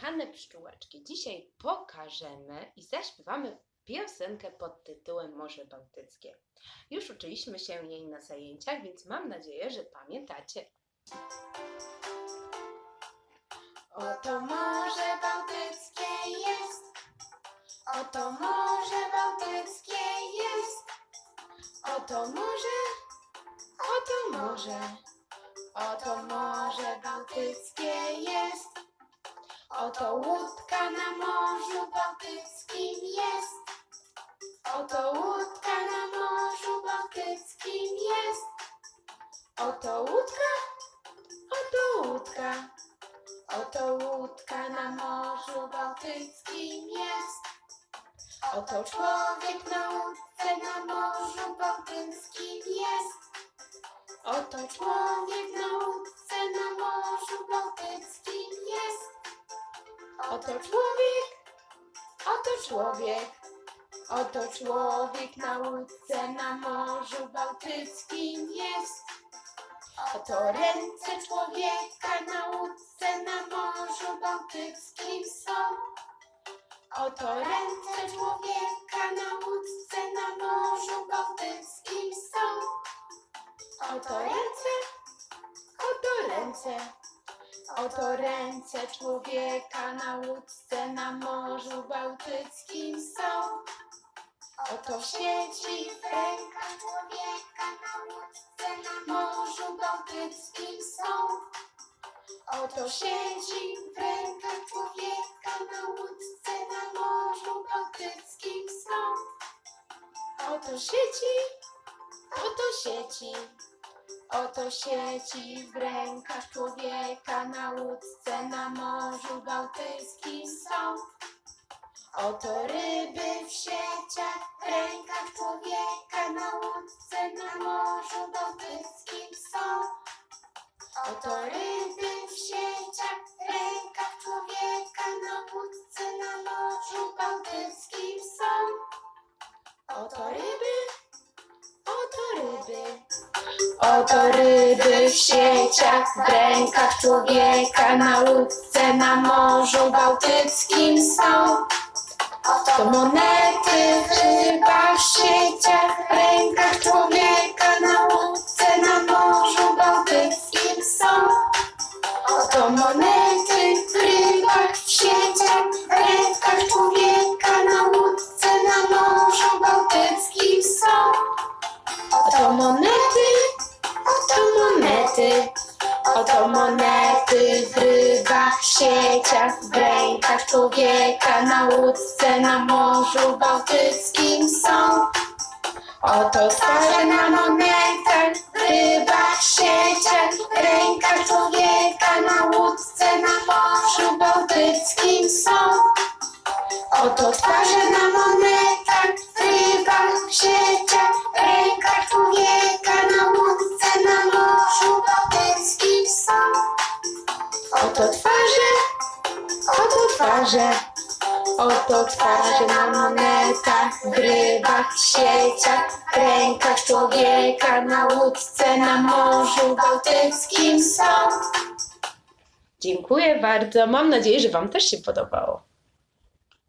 Kochane pszczółeczki, dzisiaj pokażemy i zaśpiewamy piosenkę pod tytułem Morze Bałtyckie. Już uczyliśmy się jej na zajęciach, więc mam nadzieję, że pamiętacie. Oto Morze Bałtyckie jest. Oto Morze Bałtyckie jest. Oto morze, oto morze, oto Morze Bałtyckie jest. Oto łódka na Morzu Bałtyckim jest. Oto łódka na Morzu Bałtyckim jest. Oto łódka, oto łódka. Oto łódka na Morzu Bałtyckim jest. Oto człowiek na łódce na Morzu Bałtyckim jest. Oto człowiek na łódce Oto człowiek, oto człowiek, oto człowiek na łódce na Morzu Bałtyckim jest. Oto ręce człowieka na łódce na Morzu Bałtyckim są. Oto ręce człowieka na łódce na Morzu Bałtyckim są. Oto ręce, oto ręce, oto ręce człowieka na łódce na Morzu Bałtyckim są. Oto sieci w rękach człowieka na łódce na Morzu Bałtyckim są. Oto sieci w rękach człowieka na łódce na Morzu Bałtyckim są. Oto sieci, oto sieci, oto sieci w rękach człowieka na łódce na Morzu Bałtyckim są. Oto ryby w sieciach w rękach człowieka na łódce na Morzu Bałtyckim są. Oto ryby Oto ryby w sieciach w rękach człowieka na łódce na Morzu Bałtyckim są. Oto monety w rybach w sieciach sieciach, w rękach człowieka na łódce na Morzu Bałtyckim są. Oto twarze na monetach, rybach, sieciach, w rękach człowieka na łódce na Morzu Bałtyckim są. Oto twarze na monetach, twarze, oto twarze na monetach, w rybach, w sieciach, rękach człowieka na łódce na Morzu Bałtyckim są. Dziękuję bardzo. Mam nadzieję, że Wam też się podobało.